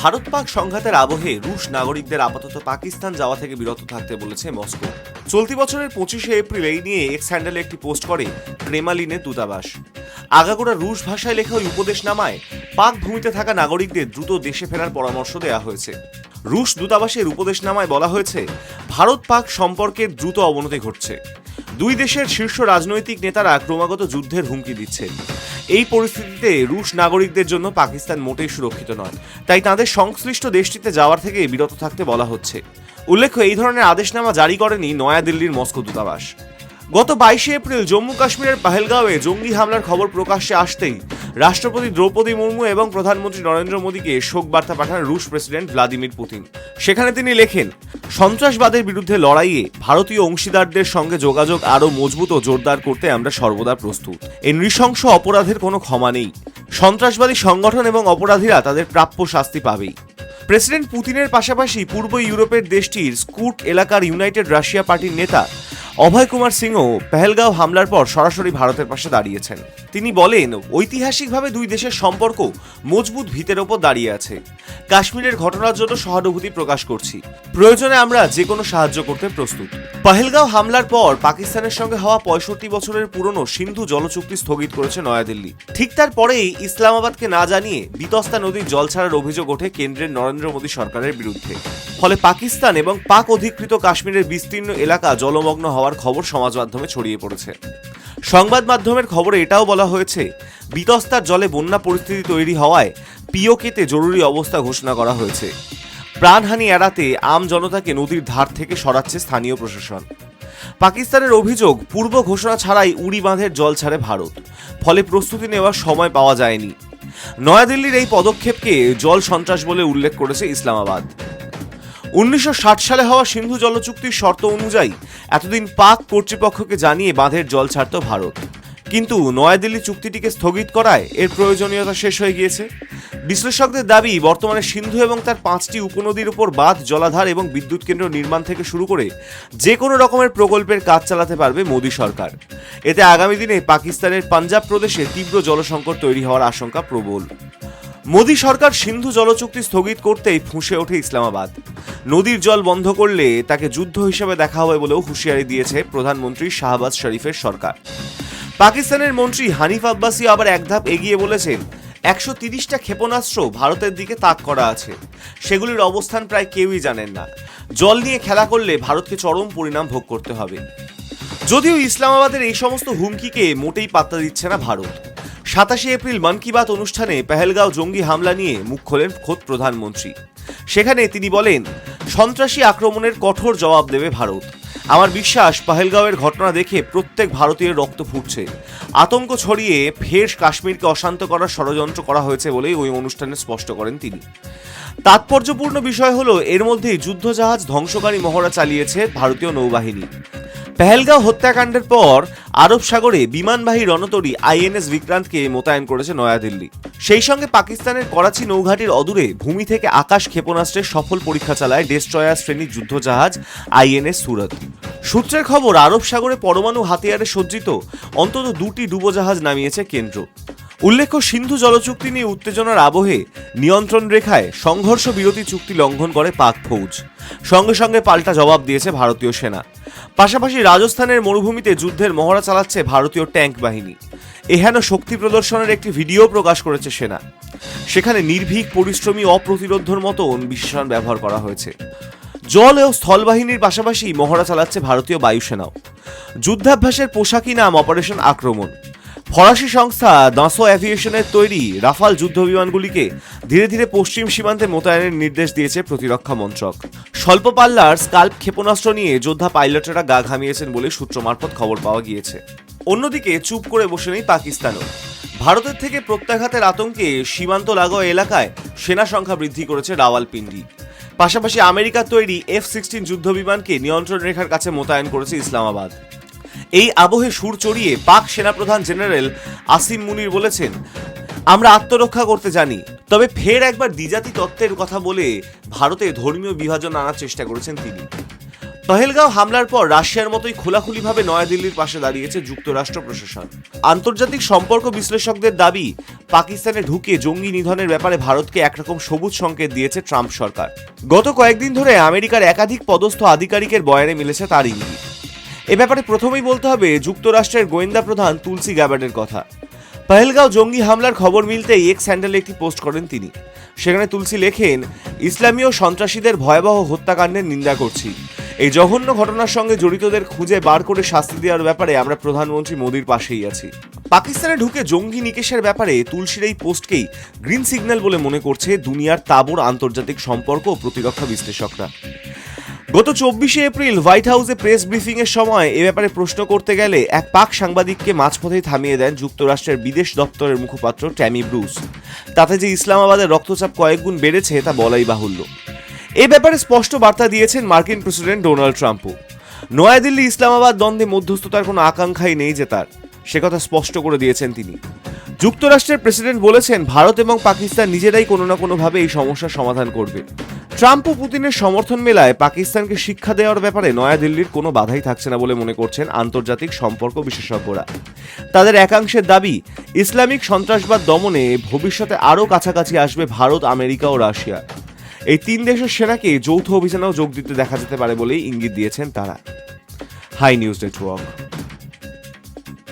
ভারত পাক সংঘাতের আবহে রুশ নাগরিকদের আপাতত পাকিস্তান যাওয়া থেকে বিরত থাকতে বলেছে মস্কো। চলতি বছরের পঁচিশে এপ্রিল এই নিয়ে এক্স হ্যান্ডেলে একটি পোস্ট করে ক্রেমালিনের দূতাবাস। আগাগোড়া রুশ ভাষায় লেখা ওই উপদেশ নামায় পাক ভূমিতে থাকা নাগরিকদের দ্রুত দেশে ফেরার পরামর্শ দেওয়া হয়েছে। রুশ দূতাবাসের উপদেশনামায় বলা হয়েছে, ভারত পাক সম্পর্কের দ্রুত অবনতি ঘটছে। দুই দেশের শীর্ষ রাজনৈতিক নেতারা ক্রমাগত যুদ্ধের হুমকি দিচ্ছেন এই পরিস্থিতিতে রুশ নাগরিকদের জন্য পাকিস্তান মোটেই সুরক্ষিত নয়। তাই তাদের সংশ্লিষ্ট দেশটিতে যাওয়ার থেকে বিরত থাকতে বলা হচ্ছে। উল্লেখ্য, এই ধরনের আদেশনামা জারি করেনি নয়াদিল্লির মস্কো দূতাবাস। গত বাইশে এপ্রিল জম্মু কাশ্মীরের পাহেলগাঁওয়ে জঙ্গি হামলার খবর প্রকাশ্যে আসতেই রাষ্ট্রপতি দ্রৌপদী মুর্মু এবং প্রধানমন্ত্রী নরেন্দ্র মোদীকে শোক বার্তা পাঠান রুশ প্রেসিডেন্ট ভ্লাদিমির পুতিন। সেখানে তিনি লেখেন সন্ত্রাসবাদের বিরুদ্ধে লড়াইয়ে ভারতীয় অংশীদারদের সঙ্গে যোগাযোগ আরও মজবুত ও জোরদার করতে আমরা সর্বদা প্রস্তুত। এই নৃশংস অপরাধের কোনো ক্ষমা নেই। সন্ত্রাসবাদী সংগঠন এবং অপরাধীরা তাদের প্রাপ্য শাস্তি পাবেই। প্রেসিডেন্ট পুতিনের পাশাপাশি পূর্ব ইউরোপের দেশটির স্কুট এলাকার ইউনাইটেড রাশিয়া পার্টির নেতা অভয় কুমার সিংও পেহেলগাঁও হামলার পর সরাসরি ভারতের পাশে দাঁড়িয়েছেন। তিনি বলেন, ঐতিহাসিকভাবে দুই দেশের সম্পর্ক মজবুত ভিতের ওপর দাঁড়িয়ে আছে। কাশ্মীরের ঘটনার জন্য সহানুভূতি প্রকাশ করছি। প্রয়োজনে আমরা যে কোনো সাহায্য করতে প্রস্তুত। পহেলগাঁও হামলার পর পাকিস্তানের সঙ্গে হওয়া পঁয়ষট্টি বছরের পুরনো সিন্ধু জলচুক্তি স্থগিত করেছে নয়াদিল্লি। ঠিক তারপরেই ইসলামাবাদকে না জানিয়ে বিতস্তা নদীর জল ছাড়ার অভিযোগ ওঠে কেন্দ্রের নরেন্দ্র মোদী সরকারের বিরুদ্ধে। ফলে পাকিস্তান এবং পাক অধিকৃত কাশ্মীরের বিস্তীর্ণ এলাকা জলমগ্ন হওয়ার খবর সমাজ মাধ্যমে ছড়িয়ে পড়েছে। সংবাদ মাধ্যমের খবরে এটাও বলা হয়েছে, বিতস্তার জলে বন্যা পরিস্থিতি তৈরি হওয়ায় পিওকেতে জরুরি অবস্থা ঘোষণা করা হয়েছে। প্রাণহানি এড়াতে আম জনতাকে নদীর ধার থেকে সরাচ্ছে স্থানীয় প্রশাসন। পাকিস্তানের অভিযোগ, পূর্ব ঘোষণা ছাড়াই উড়ি বাঁধের জল ছাড়ে ভারত, ফলে প্রস্তুতি নেওয়ার সময় পাওয়া যায়নি। নয়াদিল্লির এই পদক্ষেপকে জল সন্ত্রাস বলে উল্লেখ করেছে ইসলামাবাদ। উনিশশো ষাট সালে হওয়া সিন্ধু জলচুক্তির শর্ত অনুযায়ী এতদিন পাক কর্তৃপক্ষকে জানিয়ে বাঁধের জল ছাড়ত ভারত। কিন্তু নয়াদিল্লি চুক্তিটিকে স্থগিত করায় এর প্রয়োজনীয়তা শেষ হয়ে গিয়েছে। বিশ্লেষকদের দাবি, বর্তমানে সিন্ধু এবং তার পাঁচটি উপনদীর উপর বাঁধ, জলাধার এবং বিদ্যুৎ কেন্দ্র নির্মাণ থেকে শুরু করে যে কোনো রকমের প্রকল্পের কাজ চালাতে পারবে মোদী সরকার। এতে আগামী দিনে পাকিস্তানের পাঞ্জাব প্রদেশে তীব্র জলসংকট তৈরি হওয়ার আশঙ্কা প্রবল। মোদী সরকার সিন্ধু জলচুক্তি স্থগিত করতেই ফুঁসে ওঠে ইসলামাবাদ। নদীর জল বন্ধ করলে তাকে যুদ্ধ হিসেবে দেখা হবে বলেও হুঁশিয়ারি দিয়েছে প্রধানমন্ত্রী শাহবাজ শরীফের সরকার। পাকিস্তানের মন্ত্রী হানিফ আব্বাসি আবার এক ধাপ এগিয়ে বলেছেন, একশো তিরিশটা ক্ষেপণাস্ত্র ভারতের দিকে তাক করা আছে। সেগুলির অবস্থান প্রায় কেউই জানেন না। জল নিয়ে খেলা করলে ভারতকে চরম পরিণাম ভোগ করতে হবে। যদিও ইসলামাবাদের এই সমস্ত হুমকিকে মোটেই পাত্তা দিচ্ছে না ভারত। সাতাশে এপ্রিল মন কি বাত অনুষ্ঠানে পেহেলগাঁও জঙ্গি হামলা নিয়ে মুখ খোলেন খোদ প্রধানমন্ত্রী। সেখানে তিনি বলেন, সন্ত্রাসী আক্রমণের কঠোর জবাব দেবে ভারত। আমার বিশ্বাস, পাহেলগাঁওয়ের ঘটনা দেখে প্রত্যেক ভারতীয় রক্ত ফুটছে। আতঙ্ক ছড়িয়ে ফের কাশ্মীরকে অশান্ত করার ষড়যন্ত্র করা হয়েছে বলেই ওই অনুষ্ঠানে স্পষ্ট করেন তিনি। তাৎপর্যপূর্ণ বিষয় হলো, এর মধ্যেই যুদ্ধজাহাজ ধ্বংসকারী মহড়া চালিয়েছে ভারতীয় নৌবাহিনী। পেহেলগাঁও হত্যাকাণ্ডের পর আরব সাগরে বিমানবাহী রণতরী আইএনএস বিক্রান্তকে মোতায়েন করেছে নয়াদিল্লি। সেই সঙ্গে পাকিস্তানের করাচি নৌঘাটির অদূরে ভূমি থেকে আকাশ ক্ষেপণাস্ত্রের সফল পরীক্ষা চালায় ডেস্ট্রয়ার শ্রেণির যুদ্ধজাহাজ আইএনএস সুরত। সূত্রের খবর, আরব সাগরে পরমাণু হাতিয়ারে সজ্জিত অন্তত দুটি ডুবোজাহাজ নামিয়েছে কেন্দ্র। উল্লেখ্য, সিন্ধু জলচুক্তি নিয়ে উত্তেজনার আবহে নিয়ন্ত্রণ রেখায় সংঘর্ষ বিরতি চুক্তি লঙ্ঘন করে পাক ফৌজ। সঙ্গে সঙ্গে পাল্টা জবাব দিয়েছে ভারতীয় সেনা। পাশাপাশি রাজস্থানের মরুভূমিতে যুদ্ধের মহড়া চালাচ্ছে ভারতীয় ট্যাঙ্ক বাহিনী। এহেন শক্তি প্রদর্শনের একটি ভিডিও প্রকাশ করেছে সেনা। সেখানে নির্ভীক, পরিশ্রমী, অপ্রতিরোধর মতন বিশেষণ ব্যবহার করা হয়েছে। জল ও স্থল বাহিনীর পাশাপাশি মহড়া চালাচ্ছে ভারতীয় বায়ুসেনাও। যুদ্ধাভ্যাসের পোশাকি নাম অপারেশন আক্রমণ। ফরাসি সংস্থা দাঁসো অ্যাভিয়েশনের তৈরি রাফাল যুদ্ধ বিমানগুলিকে ধীরে ধীরে পশ্চিম সীমান্তে মোতায়েনের নির্দেশ দিয়েছে প্রতিরক্ষা মন্ত্রক। স্বল্প পাল্লার স্কাল্প ক্ষেপণাস্ত্র নিয়ে যোদ্ধা পাইলটেরা গা ঘামিয়েছেন বলে সূত্র মারফত খবর পাওয়া গিয়েছে। অন্যদিকে চুপ করে বসে নেই পাকিস্তানও। ভারতের থেকে প্রত্যাঘাতের আতঙ্কে সীমান্ত লাগোয়া এলাকায় সেনা সংখ্যা বৃদ্ধি করেছে রাওয়ালপিন্ডি। পাশাপাশি আমেরিকার তৈরি এফ সিক্সটিন যুদ্ধবিমানকে নিয়ন্ত্রণ রেখার কাছে মোতায়েন করেছে ইসলামাবাদ। এই আবহে সুর চড়িয়ে পাক সেনাপ্রধান জেনারেল আসিম মুনির বলেছেন আমরা আত্মরক্ষা করতে জানি। তবে ফের একবার দ্বিজাতি তত্ত্বের কথা বলে ভারতে ধর্মীয় বিভাজন আনার চেষ্টা করেছেন তিনি। পহেলগাঁও হামলার পর রাশিয়ার মতোই খোলাখুলিভাবে নয়াদিল্লির পাশে দাঁড়িয়েছে যুক্তরাষ্ট্র প্রশাসন। আন্তর্জাতিক সম্পর্ক বিশ্লেষকদের দাবি, পাকিস্তানে ঢুকে জঙ্গি নিধনের ব্যাপারে ভারতকে একরকম সবুজ সংকেত দিয়েছে ট্রাম্প সরকার। গত কয়েকদিন ধরে আমেরিকার একাধিক পদস্থ আধিকারিকের বয়ানে মিলেছে তার ইঙ্গিত। এ ব্যাপারে প্রথমেই বলতে হবে, যুক্তরাষ্ট্রের গোয়েন্দা প্রধান তুলসী গ্যাবার্ডের কথা। পহেলগাঁও জঙ্গি হামলার খবর মিলতেই এক্স হ্যান্ডেলে একটি পোস্ট করেন তিনি। সেখানে তুলসী লেখেন ইসলামীয় সন্ত্রাসীদের ভয়াবহ হত্যাকাণ্ডের নিন্দা করছি। এই জঘন্য ঘটনার সঙ্গে জড়িতদের খুঁজে বার করে শাস্তি দেওয়ার ব্যাপারে আমরা প্রধানমন্ত্রী মোদীর পাশেই আছি। পাকিস্তানে ঢুকে জঙ্গি নিকেশের ব্যাপারে তুলসীর এই পোস্টকেই গ্রিন সিগন্যাল বলে মনে করছে দুনিয়ার তাবর আন্তর্জাতিক সম্পর্ক ও প্রতিরক্ষা বিশ্লেষকরা। গত চব্বিশে এপ্রিল হোয়াইট হাউসে প্রেস ব্রিফিং এর সময় এ ব্যাপারে প্রশ্ন করতে গেলে এক পাক সাংবাদিককে মাঝপথেই থামিয়ে দেন যুক্তরাষ্ট্রের বিদেশ দপ্তরের মুখপাত্র ট্যামি ব্রুস। তাতে যে ইসলামাবাদের রক্তচাপ কয়েকগুণ বেড়েছে, তা বলাই বাহুল্য। এ ব্যাপারে স্পষ্ট বার্তা দিয়েছেন মার্কিন প্রেসিডেন্ট ডোনাল্ড ট্রাম্পও। নয়াদিল্লি ইসলামাবাদ দ্বন্দ্বে মধ্যস্থতার কোনো আকাঙ্ক্ষাই নেই যে তার। সে কথা স্পষ্ট করে দিয়েছেন তিনি। যুক্তরাষ্ট্রের প্রেসিডেন্ট বলেছেন, ভারত এবং পাকিস্তান নিজেরাই কোনো না কোনোভাবে এই সমস্যার সমাধান করবে। ট্রাম্প ও পুতিনের সমর্থন মেলায় পাকিস্তানকে শিক্ষা দেওয়ার ব্যাপারে নয়াদিল্লির কোনো বাধাই থাকছে না বলে মনে করছেন আন্তর্জাতিক সম্পর্ক বিশেষজ্ঞরা। তাদের একাংশের দাবি, ইসলামিক সন্ত্রাসবাদ দমনে ভবিষ্যতে আরও কাছাকাছি আসবে ভারত, আমেরিকা ও রাশিয়া। এই তিন দেশের সেনাকে যৌথ অভিযানেও যোগ দিতে দেখা যেতে পারে বলেই ইঙ্গিত দিয়েছেন তারা। High news network.